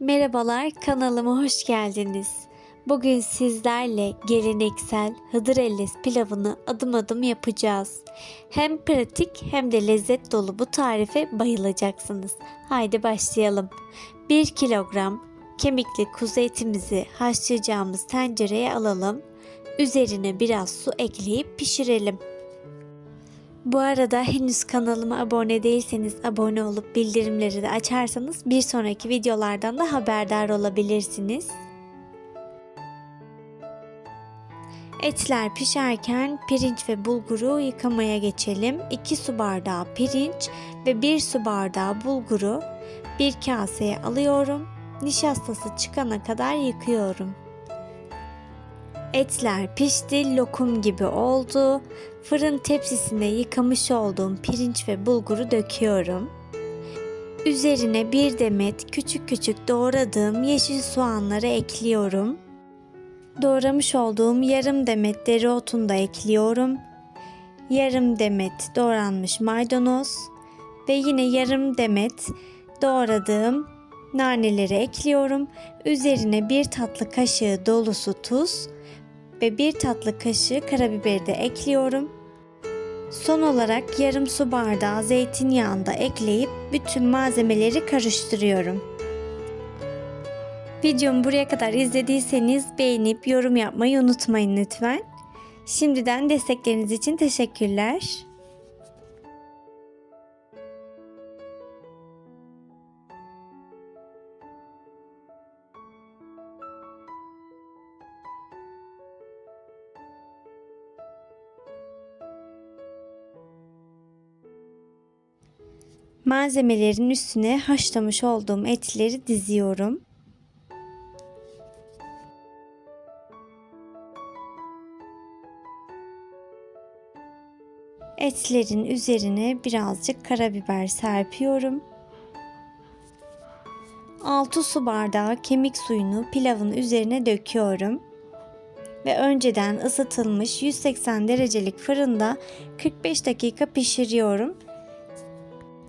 Merhabalar kanalıma hoş geldiniz. Bugün sizlerle geleneksel Hıdır Ellez pilavını adım adım yapacağız. Hem pratik hem de lezzet dolu bu tarife bayılacaksınız. Haydi başlayalım. 1 kilogram kemikli kuzu etimizi haşlayacağımız tencereye alalım. Üzerine biraz su ekleyip pişirelim. Bu arada henüz kanalıma abone değilseniz abone olup bildirimleri de açarsanız bir sonraki videolardan da haberdar olabilirsiniz. Etler pişerken pirinç ve bulguru yıkamaya geçelim. 2 su bardağı pirinç ve 1 su bardağı bulguru bir kaseye alıyorum. Nişastası çıkana kadar yıkıyorum. Etler pişti, lokum gibi oldu. Fırın tepsisine yıkamış olduğum pirinç ve bulguru döküyorum. Üzerine bir demet küçük küçük doğradığım yeşil soğanları ekliyorum. Doğramış olduğum yarım demet dereotunu da ekliyorum. Yarım demet doğranmış maydanoz ve yine yarım demet doğradığım naneleri ekliyorum. Üzerine bir tatlı kaşığı dolusu tuz ve bir tatlı kaşığı karabiberi de ekliyorum. Son olarak yarım su bardağı zeytinyağını da ekleyip bütün malzemeleri karıştırıyorum. Videomu buraya kadar izlediyseniz beğenip yorum yapmayı unutmayın lütfen. Şimdiden destekleriniz için teşekkürler. Malzemelerin üstüne haşlamış olduğum etleri diziyorum. Etlerin üzerine birazcık karabiber serpiyorum. 6 su bardağı kemik suyunu pilavın üzerine döküyorum ve önceden ısıtılmış 180 derecelik fırında 45 dakika pişiriyorum.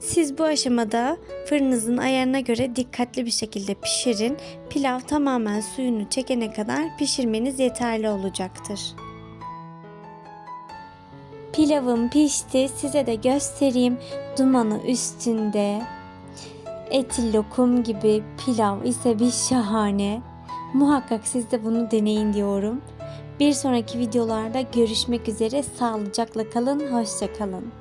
Siz bu aşamada fırınızın ayarına göre dikkatli bir şekilde pişirin. Pilav tamamen suyunu çekene kadar pişirmeniz yeterli olacaktır. Pilavım pişti. Size de göstereyim. Dumanı üstünde. Eti lokum gibi pilav ise bir şahane. Muhakkak siz de bunu deneyin diyorum. Bir sonraki videolarda görüşmek üzere. Sağlıcakla kalın, hoşça kalın.